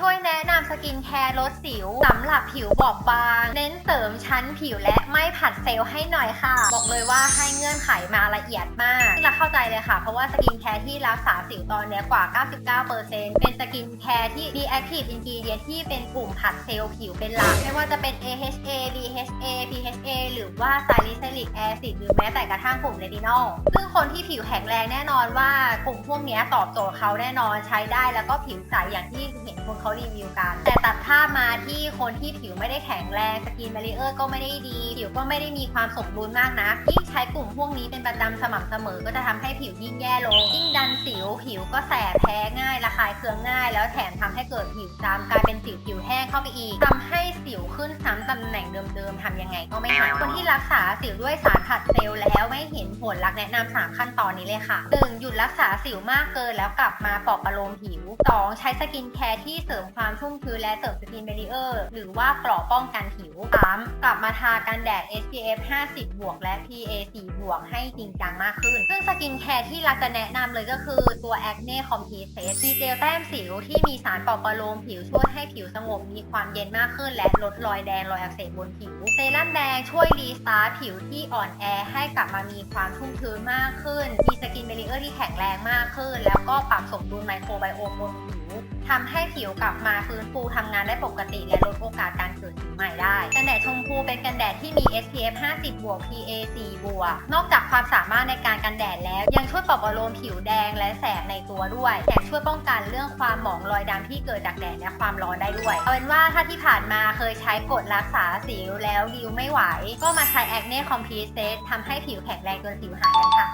ช่วยแนะนำสกินแคร์ลดสิวสำหรับผิวบอบบาง เน้นเสริมชั้นผิวและไม่ผัดเซลล์ให้หน่อยค่ะ บอกเลยว่าให้เงื่อนไขมาละ เอียดมากที่งเราเข้าใจเลยค่ะ เพราะว่าสกินแคร์ที่รักษาสิวตอนนี้กว่า 99%เป็นสกินแคร์ที่มีแอคทีฟอินก e เดียที่เป็นกลุ่มผัดเซลล์ผิวเป็นหลัก ไม่ว่าจะเป็น AHA DHA PHA หรือว่า salicylic acid หรือแม้แต่กระทั่งกลุ่มเรตินอลซึ่งคนที่ผิวแข็งแรงแน่นอนว่ากลุ่มพวกนี้ตอบโจทย์เขาแน่นอนใช้ได้แล้วก็ผิวใสอย่างที่เห็นคนเขารีวิวกัน แต่ตัดภาพมาที่คนที่ผิวไม่ได้แข็งแรงสกินบารีเออร์ก็ไม่ได้ดี ผิวก็ไม่ได้มีความสมบูรณ์มากนะยิ่งใช้กลุ่มพวกนี้เป็นประจำสม่ำเสมอก็จะทำให้ผิวยิ่งแย่ลงยิ่งดันสิวผิวก็แสบแพ้ง่ายระ คายเคืองง่าย แล้วแถมทำให้เกิดผิวจามกลายเป็นสิวผิวแห้งเข้าไปอีกทำให้สิวขึ้นซ้ำตำแหน่งเดิมๆทำยังไงก็ไม่หายคนที่รักษาสิวด้วยสารผัดเซลล์แล้วไม่เห็นผลลักแนะนำสามขั้นตอนนี้เลยค่ะ 1. หยุดรักษาสิวมากเกินแล้วกลับมาปลอบประโลมผิว 2. ใช้สกินแคร์ที่เสริมความชุ่มชื้นและเสริมสกินเบรีเออร์หรือว่าเกราะป้องกันผิว 3. กลับมาทากันแดด SPF 50 บวกและ PA 4บวกให้จริงจังมากขึ้น ซึ่งสกินแคร์ที่รักจะแนะนำเลยก็คือตัว Acne Complete Face มีเจลแต้มสิวที่มีสารปลอบประโลมผิวช่วยให้ผิวสงบมีความเย็นมากขึ้น และลดรอยแดงรอยอักเสบบนผิวเซรั่มแดงช่วยรีสตาร์ทผิวที่อ่อนแอให้กลับมามีความชุ่มชื้นมากขึ้น มีสกินเบรีเออร์ที่แข็งแรงมากขึ้น แล้วก็ปรับสมดุลไมโครไบโอมบนผิว ทำให้ผิวกลับมาฟื้นฟูทำงานได้ปกติ และลดโอกาสการเกิดสิวใหม่ได้ กันแดดชมพูเป็นกันแดดที่มี SPF 50 บวก PA 4บวก นอกจากความสามารถในการกันแดดแล้ว ยังช่วยปลอบประโลมผิวแดงและแสบในตัวด้วยแถมช่วยป้องกันเรื่องความหมองรอยดำที่เกิดจากแดดและความร้อนได้ด้วย เอาเป็นว่าถ้าที่ผ่านมาเคยใช้กดรักษาสิวแล้วดิวไม่ไหว ก็มาใช้ Acne Complete Set ทำให้ผิวแข็งแรงจนสิวหายกันค่ะ